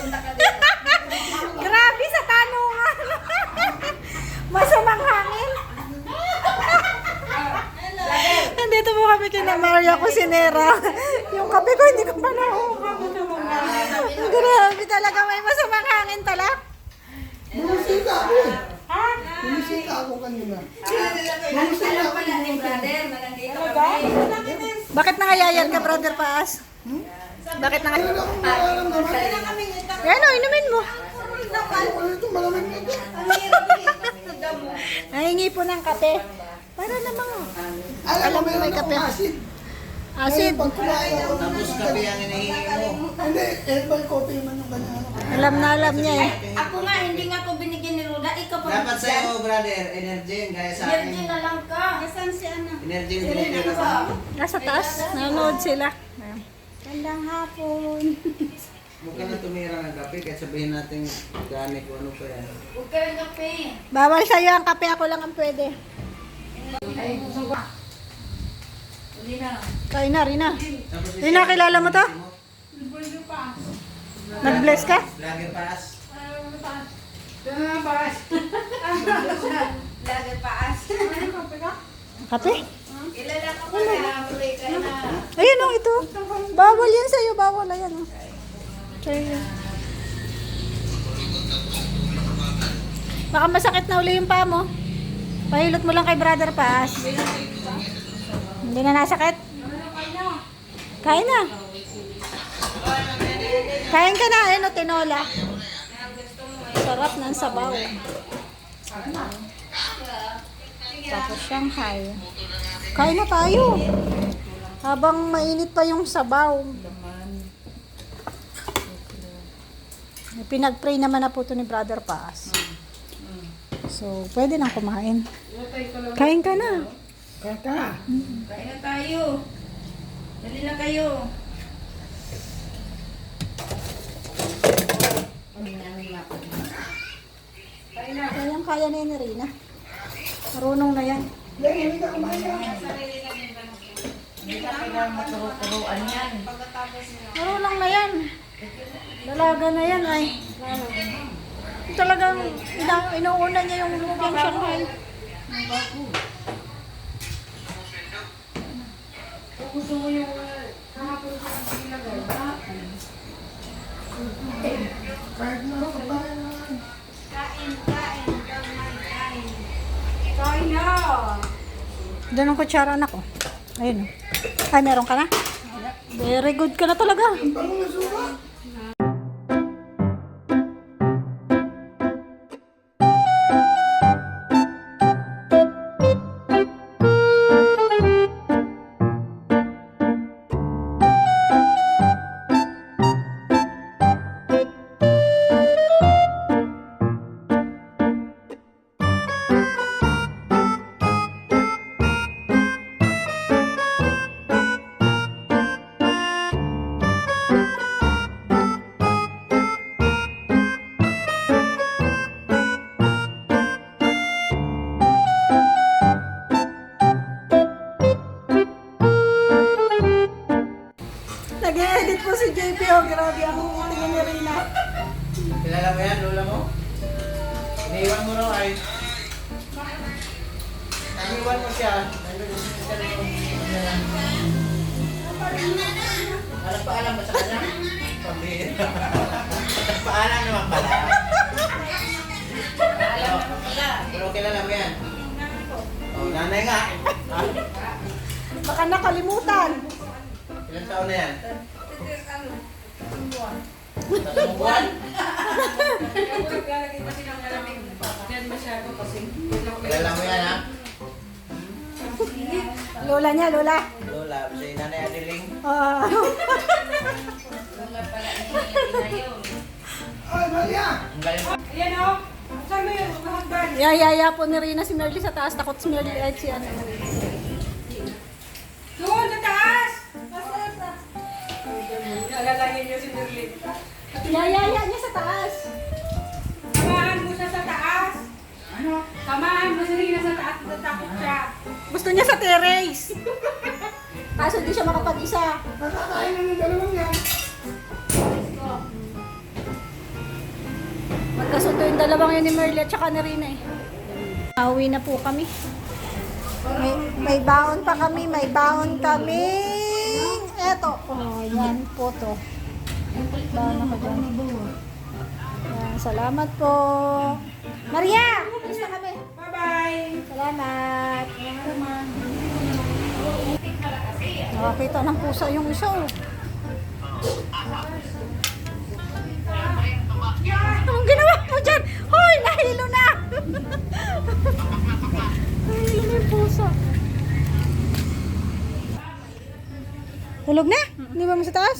Grabe sa tanungan. Masamang hangin. Nandito po kami kina Maria Cusinera. Yung kape ko hindi ko pa nahuhang. Grabe talaga may masamang hangin talak. Bumisita ako eh. Ha? Bumisita ako kanina. Alam pala ni brother, na nandito kami. Bakit nangayayan ka, Brother Paas? Bakit Wala nangayayan? akong nararamdaman. Yan o, inumin mo. Nahingi po ng kape. Para namang Alam Alam mo, may kape. ng Tapos kape ang hinihingi mo. Hindi, herbal coffee naman yung kanya. ano. Alam na alam niya eh. Ako nga, hindi nga ako binigyan ni Ruda. Ikaw pa Dapat sa'yo, brother, energy gaya sa akin. na lang ka. Nasaan si ano? Energy yung binigyan ako. Nasa taas. Nanonood sila. Ayan. Gandang hapon. Huwag ka na tumira ng kape kahit sabihin natin gani kung ano pa yan. Huwag ka ng kape. Bawal sa'yo ang kape. Ako lang ang pwede. Uli na. Kain na, Rina. Rina, kilala mo to? Nag-bless ka? Vlogger pass. Lager paas. Kape? Kilala ka pala. Uli ka na. Ayun o, ito. Bawal yan sa'yo. Bawal. Ayan o. Sa'yo. Baka masakit na uli yung paa mo. Pahilot mo lang kay Brother Paas. Hindi na nasakit? Kain na. Kain ka na. Ayun o, tinola. Sarap ng sabaw. Tapos Shanghai. Kain na tayo. Habang mainit pa yung sabaw. Pinag-pray naman na po to ni Brother Paas. So, pwede nang kumain. Kain ka na. Kaka. Kain na tayo. Dali na kayo. Kayang kaya na yan, Rina. Marunong na yan. Hindi, hindi ka kumain ka. Hindi ka kailangan maturo-turuan yan. Marunong na yan. Dalaga na yan ay. Talagang inuuna niya yung lumpiang Shanghai. Kahit na ako kumain na. Doon ang kutsara anak ko. Ayun. oh. Ay, meron ka na? Very good ka na talaga. Ang bango Mo yan, lola mo? Iniwan mo raw ay. Iniwan mo siya. Nandun na yung... Nagpaalam ba sa kanya? Pambira. Nagpaalam naman pala. Pero, pero kilala mo yan? Oh, nanay nga. Ha? Baka nakalimutan. Ilan taon na yan? Tatlong buwan? Kilala mo yan ha? Lola niya, Lola. Lola, si Nanay Adiling. Ah. Wala pala hindi na yun. Ay, Maria! Ang galing mo. Yayaya po ni Rina si Merly sa taas. Takot si Merly at si ano. Doon sa taas! Alalahin niyo si Merlin. Yayaya niya Gusto niya sa terrace. Kaso di siya makapag-isa. Nakakain na ng dalawang yan. dalawang yun ni Merle at saka ni Rina eh. Pauwi na po kami. May, may baon pa kami, may baon kami. Eto, oh, yan po to. Baon ako dyan. Yan, salamat po. Maria! Gusto kami. Bye-bye! Salamat. Nakakita ng pusa yung isa oh. Anong ginawa mo dyan? Hoy, nahilo na! nahilo na yung pusa. Tulog na? Hindi ba mo sa taas?